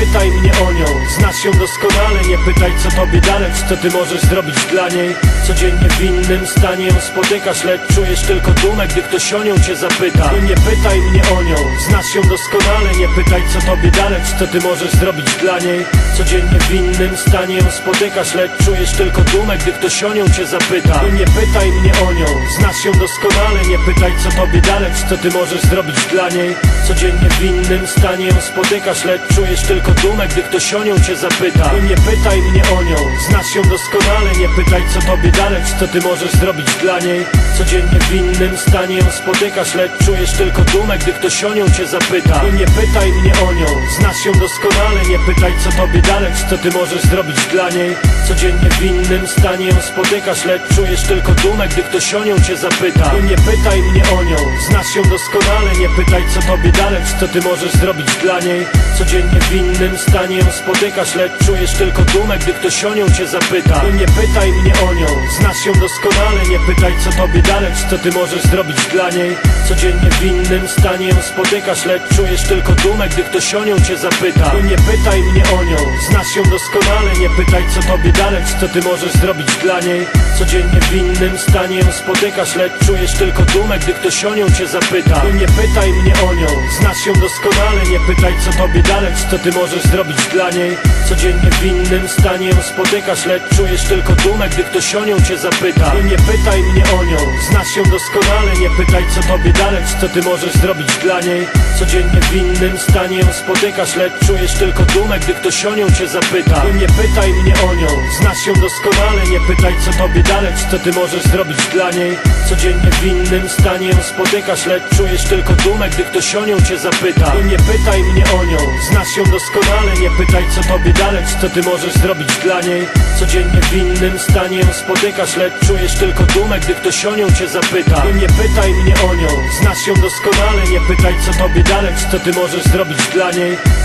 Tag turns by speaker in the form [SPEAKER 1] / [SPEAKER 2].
[SPEAKER 1] pytaj mnie o nią Znasz ją doskonale, nie pytaj co tobie dalej Co ty możesz zrobić dla niej. Codziennie w innym stanie ją spotykasz Lecz czujesz tylko dumę, gdy ktoś o nią cię zapyta. Nie pytaj mnie o nią Znasz ją doskonale, nie pytaj co tobie dalej Co ty możesz zrobić dla niej. Codziennie w innym stanie ją spotykasz Lecz czujesz tylko dumę, gdy ktoś o nią cię zapyta. Nie pytaj mnie o nią Znasz ją doskonale, nie pytaj co tobie dalej Co ty możesz zrobić dla niej. Codziennie w innym stanie ją spotykasz Lecz czujesz tylko dumę, gdy ktoś o nią cię zapyta. Nie pytaj mnie o nią Znasz ją doskonale, nie pytaj co tobie dalej Co ty możesz zrobić dla niej. Codziennie w innym stanie ją spotykasz Lecz czujesz tylko dumę, gdy ktoś o nią cię zapyta. Nie pytaj mnie o nią Znasz ją doskonale, nie pytaj co tobie dalej Co ty możesz zrobić dla niej. Codziennie w innym stanie ją spotykasz Lecz czujesz tylko dumę, gdy ktoś o nią cię zapyta. Nie pytaj mnie o nią Znasz ją doskonale, nie pytaj co tobie dalej Co ty możesz zrobić dla niej. Codziennie w innym stanie ją spotykasz Lecz czujesz tylko dumę, gdy ktoś o nią cię zapyta. Nie pytaj mnie o nią Znasz ją doskonale, nie pytaj co tobie dalej Co ty możesz zrobić dla niej. Codziennie w innym stanie ją spotykasz Lecz czujesz tylko dumę, gdy ktoś o nią cię zapyta. Nie pytaj mnie o nią Znasz ją doskonale, nie pytaj co tobie dalej Co ty możesz zrobić dla niej. Codziennie w innym stanie ją spotykasz Lecz czujesz tylko dumę, gdy ktoś o nią cię zapyta. Nie pytaj mnie o nią Znasz ją doskonale, nie pytaj co tobie dalej Co ty możesz zrobić dla niej. Codziennie w innym stanie ją spotykasz Lecz czujesz tylko dumę, gdy ktoś o nią cię zapyta. Nie pytaj mnie o nią Znasz ją doskonale, nie pytaj co tobie dalej Co ty możesz zrobić dla niej. Codziennie w innym stanie ją spotykasz Lecz czujesz tylko dumę, gdy ktoś o nią cię zapyta. Nie pytaj mnie o nią. Znasz ją doskonale, nie pytaj co tobie dalej Co ty możesz zrobić dla niej? Codziennie w innym stanie ją spotykasz Lecz czujesz tylko dumę, gdy ktoś o nią cię zapyta. Nie pytaj mnie o nią. Znasz ją doskonale, nie pytaj co tobie dalej Co ty możesz zrobić dla niej? Codziennie w innym stanie ją spotykasz Lecz czujesz tylko dumę, gdy ktoś o nią cię zapyta. Nie pytaj mnie o nią. Znasz ją doskonale, nie pytaj co tobie dalej Co ty możesz zrobić dla niej